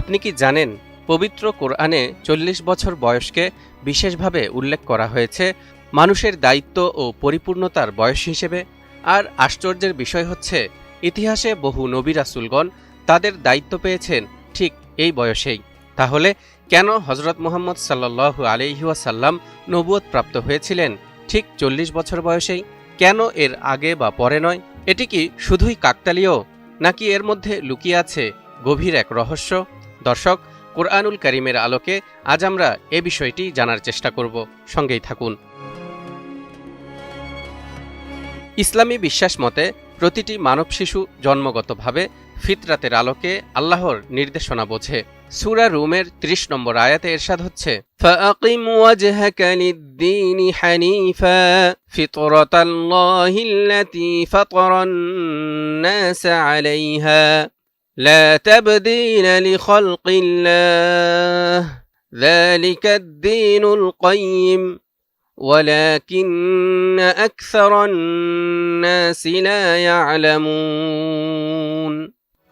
আপনি কি জানেন, পবিত্র কোরআনে চল্লিশ বছর বয়সকে বিশেষভাবে উল্লেখ করা হয়েছে মানুষের দায়িত্ব ও পরিপূর্ণতার বয়স হিসেবে? আর আশ্চর্যের বিষয় হচ্ছে, ইতিহাসে বহু নবী রাসুলগণ তাদের দায়িত্ব পেয়েছেন ঠিক এই বয়সেই। তাহলে কেন হজরত মোহাম্মদ সাল্লাহ আলিহাসাল্লাম নবুয়ত প্রাপ্ত হয়েছিলেন ঠিক চল্লিশ বছর বয়সেই? কেন এর আগে বা পরে নয়? এটি কি শুধুই কাকতালীয়, নাকি এর মধ্যে লুকিয়ে আছে গভীর এক রহস্য? দর্শক কোরআনুল করিমের আলোকে আজ আমরা এ বিষয়টি জানার চেষ্টা করব সঙ্গেই থাকুন ইসলামী বিশ্বাস মতে প্রতিটি মানব শিশু জন্মগতভাবে ফিতরাতের আলোকে আল্লাহর নির্দেশনা বোঝে সুরা রুমের ৩০ নম্বর আয়াতে এরশাদ হচ্ছে فأقم وجهك للدين حنيفا فطرة الله التي فطر الناس عليها لا تبديل لخلق الله ذلك الدين القيم ولكن أكثر الناس لا يعلمون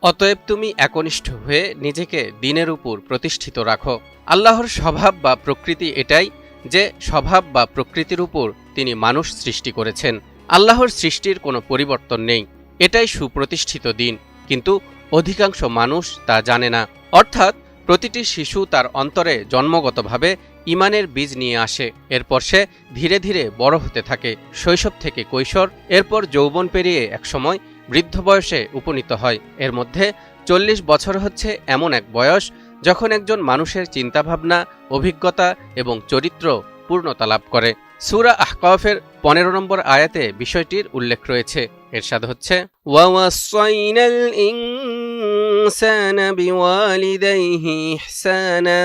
অতএব তুমি একনিষ্ঠ হয়ে নিজেকে দিনের উপর প্রতিষ্ঠিত রাখো আল্লাহর স্বভাব বা প্রকৃতি এটাই যে স্বভাব বা প্রকৃতির উপর তিনি মানুষ সৃষ্টি করেছেন আল্লাহর সৃষ্টির কোনো পরিবর্তন নেই এটাই সুপ্রতিষ্ঠিত দিন কিন্তু অধিকাংশ মানুষ তা জানে না। অর্থাৎ প্রতিটি শিশু তার অন্তরে জন্মগতভাবে ইমানের বীজ নিয়ে আসে। এরপর সে ধীরে ধীরে বড় হতে থাকে, শৈশব থেকে কৈশোর, এরপর যৌবন পেরিয়ে একসময় বৃদ্ধ বয়সে উপনীত হয়। এর মধ্যে চল্লিশ বছর হচ্ছে এমন এক বয়স যখন একজন মানুষের চিন্তাভাবনা, অভিজ্ঞতা এবং চরিত্র পূর্ণতা লাভ করে। সুরা আহকাফের পনেরো নম্বর আয়াতে বিষয়টির উল্লেখ রয়েছে। এরশাদ হচ্ছে ওয়াওয়াসাইনাল ইনসানা বিওয়ালিদাইহি ইহসানা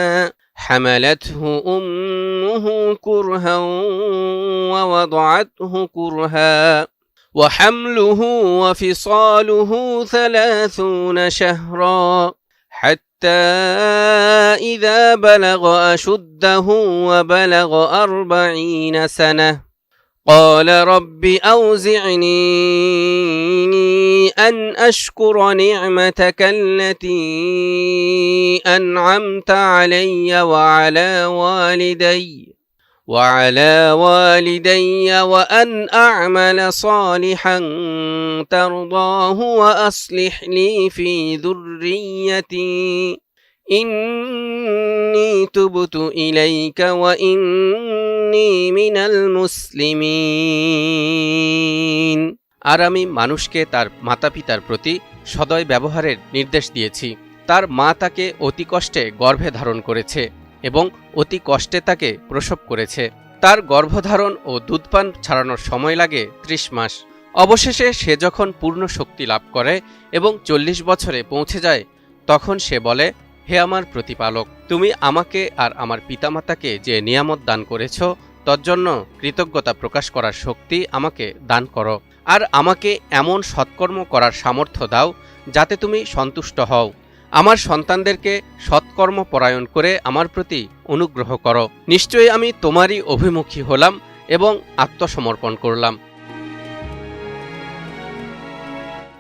حملته أمه كرها ووضعته كرها وحمله وفصاله ثلاثون شهرا حتى إذا بلغ أشده وبلغ أربعين سنة قال رب أوزعني أن أشكر نعمتك التي أنعمت علي وعلى والدي وعلى والدي وأن أعمل صالحا ترضاه وأصلح لي في ذريتي. ইন্নি তুবতু ইলাইকা ওয়া ইন্নি আর আমি মানুষকে তার মাতা পিতার প্রতি সদয় ব্যবহারের নির্দেশ দিয়েছি। তার মা তাকে অতি কষ্টে গর্ভে ধারণ করেছে এবং অতি কষ্টে তাকে প্রসব করেছে। তার গর্ভধারণ ও দুধপান ছাড়ানোর সময় লাগে ত্রিশ মাস। অবশেষে সে যখন পূর্ণ শক্তি লাভ করে এবং চল্লিশ বছরে পৌঁছে যায়, তখন সে বলে হে আমার প্রতিপালক, তুমি আমাকে আর আমার পিতামাতাকে যে নিয়ামত দান করেছ, তজ্জন্য কৃতজ্ঞতা প্রকাশ করার শক্তি আমাকে দান করো। আর আমাকে এমন সৎকর্ম করার সামর্থ্য দাও, যাতে তুমি সন্তুষ্ট হও। আমার সন্তানদেরকে সৎকর্ম পরায়ণ করে আমার প্রতি অনুগ্রহ করো। নিশ্চয়ই আমি তোমারই অভিমুখী হলাম এবং আত্মসমর্পণ করলাম।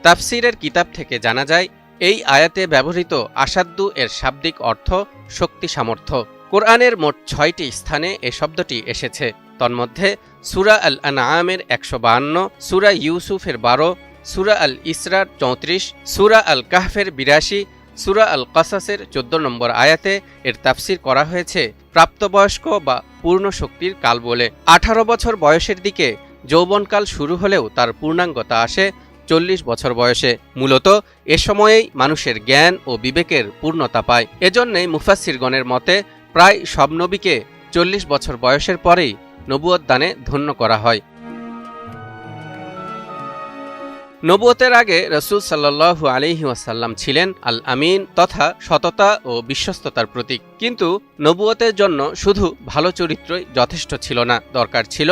তাফসিরের কিতাব থেকে জানা যায় এই আয়াতে ব্যবহৃত আসাদ্দু এর শাব্দিক অর্থ শক্তি সামর্থ্য। কোরআনের মোট ছয়টি স্থানে এ শব্দটি এসেছে। তন্মধ্যে, সুরা আল আনআমের একশো বাহান্ন, সুরা ইউসুফের বারো, সুরা আল ইসরার চৌত্রিশ, সুরা আল কাহফের বিরাশি, সুরা আল কাসাসের চোদ্দ নম্বর আয়াতে এর তাফসির করা হয়েছে প্রাপ্তবয়স্ক বা পূর্ণ শক্তির কাল বলে। আঠারো বছর বয়সের দিকে যৌবনকাল শুরু হলেও তার পূর্ণাঙ্গতা আসে চল্লিশ বছর বয়সে। মূলত এ সময়েই মানুষের জ্ঞান ও বিবেকের পূর্ণতা পায়। এজন্যই মুফাসিরগণের মতে প্রায় সব নবীকে চল্লিশ বছর বয়সের পরেই নবুয়ত দানে ধন্য করা হয়। নবুয়তের আগে রসুল সাল্লাহু আলিহি ওয়াসাল্লাম ছিলেন আল আমিন তথা সততা ও বিশ্বস্ততার প্রতীক। কিন্তু নবুয়তের জন্য শুধু ভালো চরিত্রই যথেষ্ট ছিল না। দরকার ছিল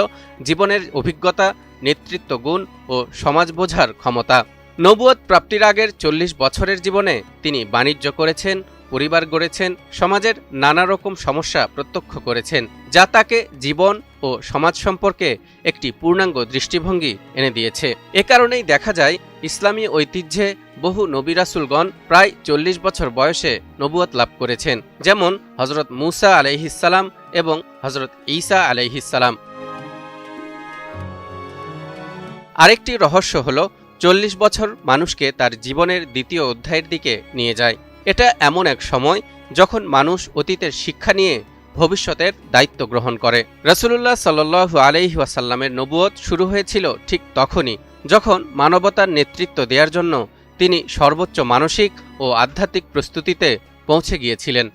জীবনের অভিজ্ঞতা নেতৃত্ব গুণ ও সমাজ বোঝার ক্ষমতা। নবুয়ত প্রাপ্তির আগের চল্লিশ বছরের জীবনে তিনি বাণিজ্য করেছেন, পরিবার গড়েছেন, সমাজের নানা রকম সমস্যা প্রত্যক্ষ করেছেন, যা তাকে জীবন ও সমাজ সম্পর্কে একটি পূর্ণাঙ্গ দৃষ্টিভঙ্গি এনে দিয়েছে। এ কারণেই দেখা যায়, ইসলামী ঐতিহ্যে বহু নবিরাসুলগণ প্রায় চল্লিশ বছর বয়সে নবুয়ত লাভ করেছেন, যেমন হজরত মুসা আলাইহিসালাম এবং হজরত ঈসা আলাইহিসালাম আরেকটি রহস্য হল, চল্লিশ বছর মানুষকে তার জীবনের দ্বিতীয় অধ্যায়ের দিকে নিয়ে যায়। এটা এমন এক সময় যখন মানুষ অতীতের শিক্ষা নিয়ে ভবিষ্যতের দায়িত্ব গ্রহণ করে। রসুল্লাহ সাল্লু আলহি ওয়াসাল্লামের নবুয়ত শুরু হয়েছিল ঠিক তখনই, যখন মানবতার নেতৃত্ব দেওয়ার জন্য তিনি সর্বোচ্চ মানসিক ও আধ্যাত্মিক প্রস্তুতিতে পৌঁছে গিয়েছিলেন।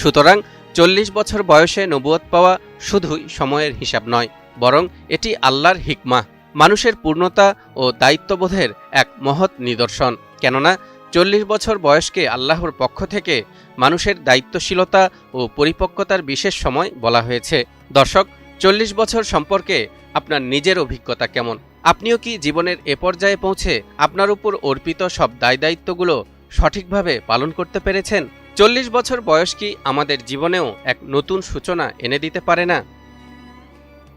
সুতরাং চল্লিশ বছর বয়সে নবুয়ত পাওয়া শুধুই সময়ের হিসাব নয় বরং এটি আল্লাহর হিকমা, মানুষের পূর্ণতা ও দায়িত্ববোধের এক মহৎ নিদর্শন। কেননা চল্লিশ বছর বয়সকে আল্লাহর পক্ষ থেকে মানুষের দায়িত্বশীলতা ও পরিপক্কতার বিশেষ সময় বলা হয়েছে। দর্শক, চল্লিশ বছর সম্পর্কে আপনার নিজের অভিজ্ঞতা কেমন? আপনিও কি জীবনের এ পর্যায়ে পৌঁছে আপনার উপর অর্পিত সব দায় দায়িত্বগুলো সঠিকভাবে পালন করতে পেরেছেন? চল্লিশ বছর বয়স কি আমাদের জীবনেও এক নতুন সূচনা এনে দিতে পারে না?